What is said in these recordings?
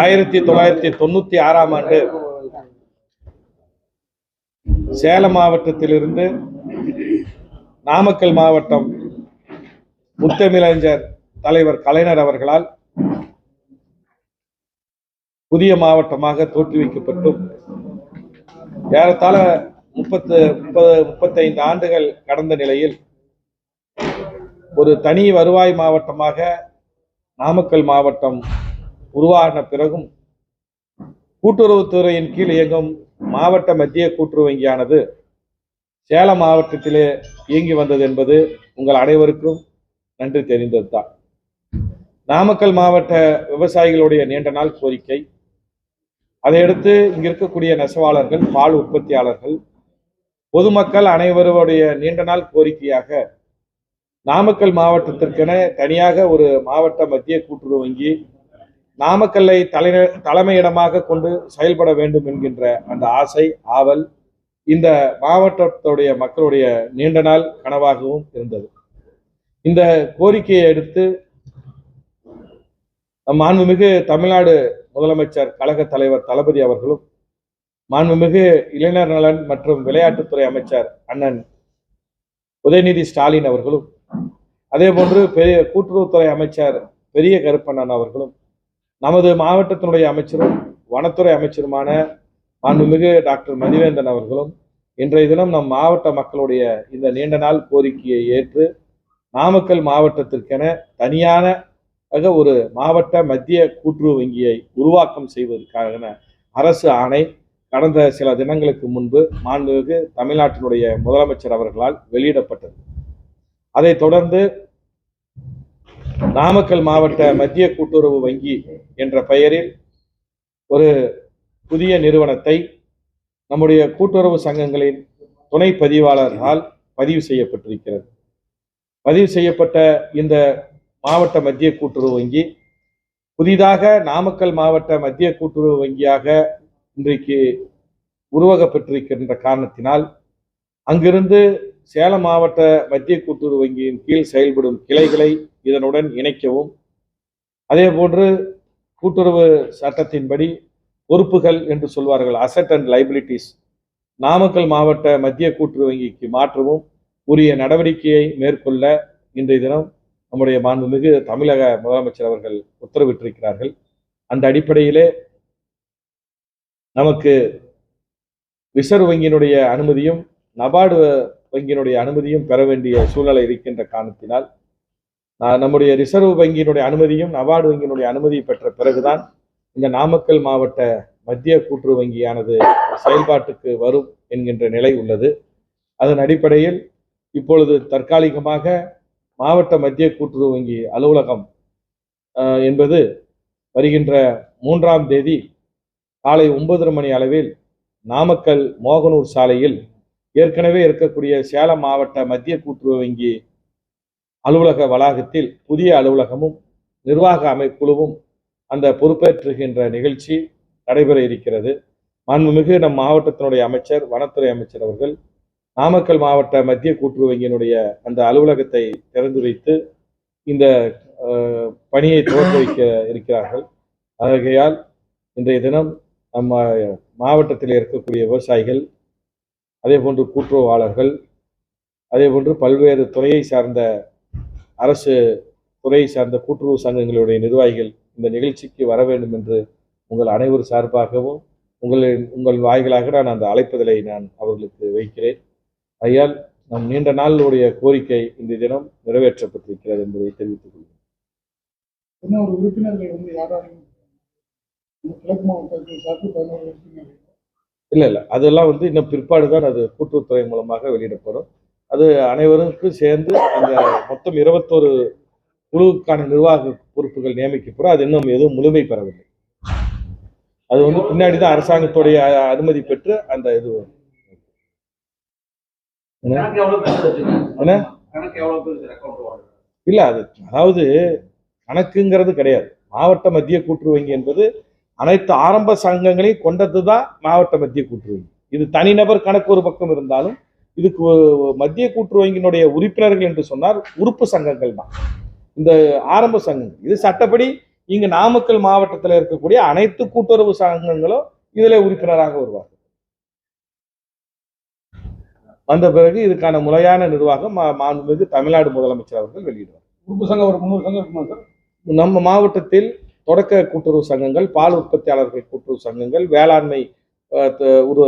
ஆயிரத்தி தொள்ளாயிரத்தி தொண்ணூத்தி ஆறாம் ஆண்டு சேலம் மாவட்டத்திலிருந்து நாமக்கல் மாவட்டம் முத்தமிழஞ்சர் தலைவர் கலைஞர் அவர்களால் புதிய மாவட்டமாக தோற்றுவிக்கப்பட்டும். ஏறத்தாழ முப்பத்து முப்பது முப்பத்தைந்து ஆண்டுகள் கடந்த நிலையில் ஒரு தனி வருவாய் மாவட்டமாக நாமக்கல் மாவட்டம் உருவான பிறகும் கூட்டுறவுத்துறையின் கீழ் இயங்கும் மாவட்ட மத்திய கூட்டுறவு வங்கியானது சேலம் மாவட்டத்திலே இயங்கி வந்தது என்பது உங்கள் அனைவருக்கும் நன்றி தெரிந்ததுதான். நாமக்கல் மாவட்ட விவசாயிகளுடைய நீண்ட நாள் கோரிக்கை. அதையடுத்து இங்க இருக்கக்கூடிய நெசவாளர்கள் பால் உற்பத்தியாளர்கள் பொதுமக்கள் அனைவருடைய நீண்ட நாள் கோரிக்கையாக நாமக்கல் மாவட்டத்திற்கென தனியாக ஒரு மாவட்ட மத்திய கூட்டுறவு வங்கி நாமக்கல்லை தலை தலைமையிடமாக கொண்டு செயல்பட வேண்டும் என்கின்ற அந்த ஆசை ஆவல் இந்த மாவட்டத்துடைய மக்களுடைய நீண்ட நாள் கனவாகவும் இருந்தது. இந்த கோரிக்கையை அடுத்து மாண்புமிகு தமிழ்நாடு முதலமைச்சர் கழக தலைவர் தளபதி அவர்களும் மாண்புமிகு இளைஞர் நலன் மற்றும் விளையாட்டுத்துறை அமைச்சர் அண்ணன் உதயநிதி ஸ்டாலின் அவர்களும் அதே போன்று பெரிய கூட்டுறவுத்துறை அமைச்சர் பெரிய கருப்பண்ணன் அவர்களும் நமது மாவட்டத்தினுடைய அமைச்சரும் வனத்துறை அமைச்சருமான மாண்புமிகு டாக்டர் மதிவேந்தன் அவர்களும் இன்றைய தினம் நம் மாவட்ட மக்களுடைய இந்த நீண்ட நாள் கோரிக்கையை ஏற்று நாமக்கல் மாவட்டத்திற்கென தனியான ஒரு மாவட்ட மத்திய கூட்டுறவு வங்கியை உருவாக்கம் செய்வதற்கான அரசு ஆணை கடந்த சில தினங்களுக்கு முன்பு மாண்புமிகு தமிழ்நாட்டினுடைய முதலமைச்சர் அவர்களால் வெளியிடப்பட்டது. அதைத் தொடர்ந்து நாமக்கல் மாவட்ட மத்திய கூட்டுறவு வங்கி என்ற பெயரில் ஒரு புதிய நிறுவனத்தை நம்முடைய கூட்டுறவு சங்கங்களின் துணை பதிவாளர்களால் பதிவு செய்யப்பட்டிருக்கிறது. பதிவு செய்யப்பட்ட இந்த மாவட்ட மத்திய கூட்டுறவு வங்கி புதிதாக நாமக்கல் மாவட்ட மத்திய கூட்டுறவு வங்கியாக இன்றைக்கு உருவாக்கப்பட்டிருக்கின்ற காரணத்தினால் அங்கிருந்து சேலம் மாவட்ட மத்திய கூட்டுறவு வங்கியின் கீழ் செயல்படும் கிளைகளை இதனுடன் இணைக்கவும். அதே போன்று கூட்டுறவு சட்டத்தின்படி பொறுப்புகள் என்று சொல்வார்கள். அசட் அண்ட் லைபிலிட்டிஸ் நாமக்கல் மாவட்ட மத்திய கூட்டுறவு வங்கிக்கு மாற்றவும் உரிய நடவடிக்கையை மேற்கொள்ள இன்றைய தினம் நம்முடைய மாண்புமிகு தமிழக முதலமைச்சர் அவர்கள் உத்தரவிட்டிருக்கிறார்கள். அந்த அடிப்படையிலே நமக்கு ரிசர்வ் வங்கியினுடைய அனுமதியும் நபார்டு வங்கியினுடைய அனுமதியும் பெற வேண்டிய சூழ்நிலை இருக்கின்ற காரணத்தினால் நம்முடைய ரிசர்வ் வங்கியினுடைய அனுமதியும் நபார்டு வங்கியினுடைய அனுமதி பெற்ற பிறகுதான் இந்த நாமக்கல் மாவட்ட மத்திய கூட்டுறவு வங்கியானது செயல்பாட்டுக்கு வரும் என்கின்ற நிலை உள்ளது. அதன் அடிப்படையில் இப்பொழுது தற்காலிகமாக மாவட்ட மத்திய கூட்டுறவு வங்கி அலுவலகம் என்பது வருகின்ற மூன்றாம் தேதி காலை ஒன்பதரை மணி அளவில் நாமக்கல் மோகனூர் சாலையில் ஏற்கனவே இருக்கக்கூடிய சேலம் மாவட்ட மத்திய கூட்டுறவு வங்கி அலுவலக வளாகத்தில் புதிய அலுவலகமும் நிர்வாக அமைப்புழுவும் அந்த பொறுப்பேற்றுகின்ற நிகழ்ச்சி நடைபெற இருக்கிறது. மாண்புமிகு நம் மாவட்டத்தினுடைய அமைச்சர் வனத்துறை அமைச்சர் அவர்கள் நாமக்கல் மாவட்ட மத்திய கூட்டுறவு வங்கியினுடைய அந்த அலுவலகத்தை திறந்து வைத்து இந்த பணியை துவக்க வைக்க இருக்கிறார்கள். ஆகையால் இன்றைய தினம் நம்ம மாவட்டத்தில் இருக்கக்கூடிய விவசாயிகள் அதே போன்று கூட்டுறவாளர்கள் அதே போன்று பல்வேறு துறையை சார்ந்த அரசு துறையை சார்ந்த கூட்டுறவு சங்கங்களுடைய நிர்வாகிகள் இந்த நிகழ்ச்சிக்கு வர வேண்டும் என்று உங்கள் அனைவர் சார்பாகவும் உங்களின் உங்கள் வாய்களாக நான் அந்த அழைப்புதலை நான் அவர்களுக்கு வைக்கிறேன். ஐயால் நம் நீண்ட நாளுடைய கோரிக்கை இந்த தினம் நிறைவேற்றப்பட்டிருக்கிறது என்பதை தெரிவித்துக் கொள்கிறேன். பதினோரு உறுப்பினர்கள் வந்து யாராலையும் நம்ம கிழக்கு மாவட்டத்தில் சார்பில் பதினோரு உறுப்பினர்கள்? இல்லை இல்லை. அதெல்லாம் வந்து இன்னும் பிற்பாடு தான் அது கூட்டுறவுத்துறை மூலமாக வெளியிடப்படும். அது அனைவருக்கும் சேர்ந்து அந்த மொத்தம் இருபத்தோரு குழுவுக்கான நிர்வாக பொறுப்புகள் நியமிக்கப்படும். அது இன்னும் எதுவும் முழுமை பெறவில்லை. அது வந்து பின்னாடி தான் அரசாங்கத்துடைய அனுமதி பெற்று அந்த இது. என்ன? இல்ல அது அதாவது கணக்குங்கிறது கிடையாது. மாவட்ட மத்திய கூட்டுறவு வங்கி என்பது அனைத்து ஆரம்ப சங்கங்களையும் கொண்டது தான் மாவட்ட மத்திய கூட்டுறவு வங்கி. இது தனிநபர் கணக்கு ஒரு பக்கம் இருந்தாலும் இதுக்கு மத்திய கூட்டுறவு வங்கியினுடைய உறுப்பினர்கள் என்று சொன்னால் உறுப்பு சங்கங்கள் தான். இந்த ஆரம்ப சங்கங்கள் இது சட்டப்படி இங்கு நாமக்கல் மாவட்டத்தில் இருக்கக்கூடிய அனைத்து கூட்டுறவு சங்கங்களும் இதில் உறுப்பினராக வருவார்கள். வந்த பிறகு இதுக்கான முறையான நிர்வாகம் மாண்புமிகு தமிழ்நாடு முதலமைச்சர் அவர்கள் வெளியிடுவார். உறுப்பு சங்கம் ஒரு முந்நூறு சங்கம் இருக்குமா சார்? நம்ம மாவட்டத்தில் தொடக்க கூட்டுறவு சங்கங்கள் பால் உற்பத்தியாளர்கள் கூட்டுறவு சங்கங்கள் வேளாண்மை ஒரு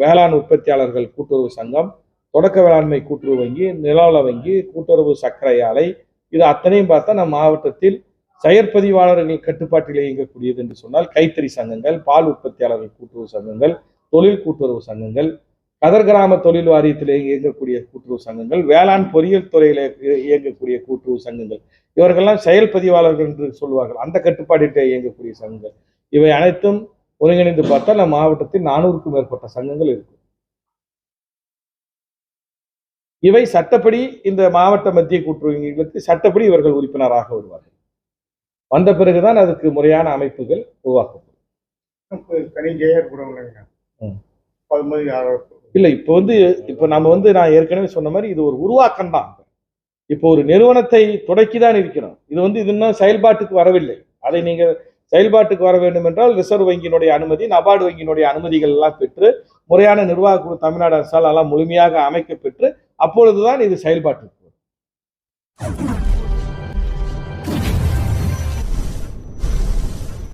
வேளாண் உற்பத்தியாளர்கள் கூட்டுறவு சங்கம் தொடக்க வேளாண்மை கூட்டுறவு வங்கி நிலவள வங்கி கூட்டுறவு சர்க்கரை ஆலை இது அத்தனையும் பார்த்தா நம்ம மாவட்டத்தில் செயற்பதிவாளர்கள் கட்டுப்பாட்டில் இயங்கக்கூடியது என்று சொன்னால் கைத்தறி சங்கங்கள் பால் உற்பத்தியாளர்கள் கூட்டுறவு சங்கங்கள் தொழில் கூட்டுறவு சங்கங்கள் கதர் கிராம தொழில் வாரியத்தில் இயங்கக்கூடிய கூட்டுறவு சங்கங்கள் வேளாண் பொறியியல் துறையில் இயங்கக்கூடிய கூட்டுறவு சங்கங்கள். இவர்கள்லாம் செயல் பதிவாளர்கள் என்று சொல்லுவார்கள். அந்த கட்டுப்பாட்டிட்ட இயங்கக்கூடிய சங்கங்கள். இவை அனைத்தும் ஒருங்கிணைந்து பார்த்தால் நம் மாவட்டத்தில் நானூறுக்கும் மேற்பட்ட சங்கங்கள் இருக்கு இவை சட்டப்படி இந்த மாவட்ட மத்திய கூட்டுறவுகளுக்கு சட்டப்படி இவர்கள் உறுப்பினராக வருவார்கள். வந்த பிறகுதான் அதுக்கு முறையான அமைப்புகள் உருவாக்கப்படும். இல்லை இப்போ வந்து இப்போ நம்ம வந்து நான் ஏற்கனவே சொன்ன மாதிரி இது ஒரு உருவாக்கம் தான் இப்போ ஒரு நிறுவனத்தை தொடக்கி தான் இருக்கிறோம். இது வந்து இது இன்னும் செயல்பாட்டுக்கு வரவில்லை. அதை நீங்க செயல்பாட்டுக்கு வர வேண்டும் என்றால் ரிசர்வ் வங்கியினுடைய அனுமதி நபார்டு வங்கியினுடைய அனுமதிகள் எல்லாம் பெற்று முறையான நிர்வாக குழு தமிழ்நாடு அரசால் எல்லாம் முழுமையாக அமைக்க பெற்று அப்பொழுதுதான் இது செயல்பாட்டுக்கு வரும்.